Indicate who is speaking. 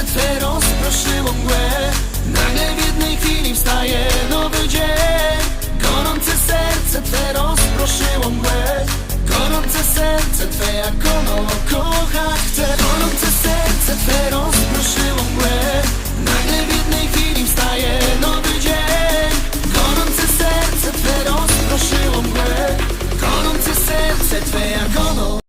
Speaker 1: Słońce twe rozproszyło mgłę Nagle w jednej chwili wstaje nowy dzień. Gorące serce twe rozproszyło mgłę Gorące serce twe jak ono kocha chce. Gorące serce twe rozproszyło mgłę Nagle w jednej chwili wstaje nowy dzień. Gorące serce twe rozproszyło mgłę Gorące serce twe jak ono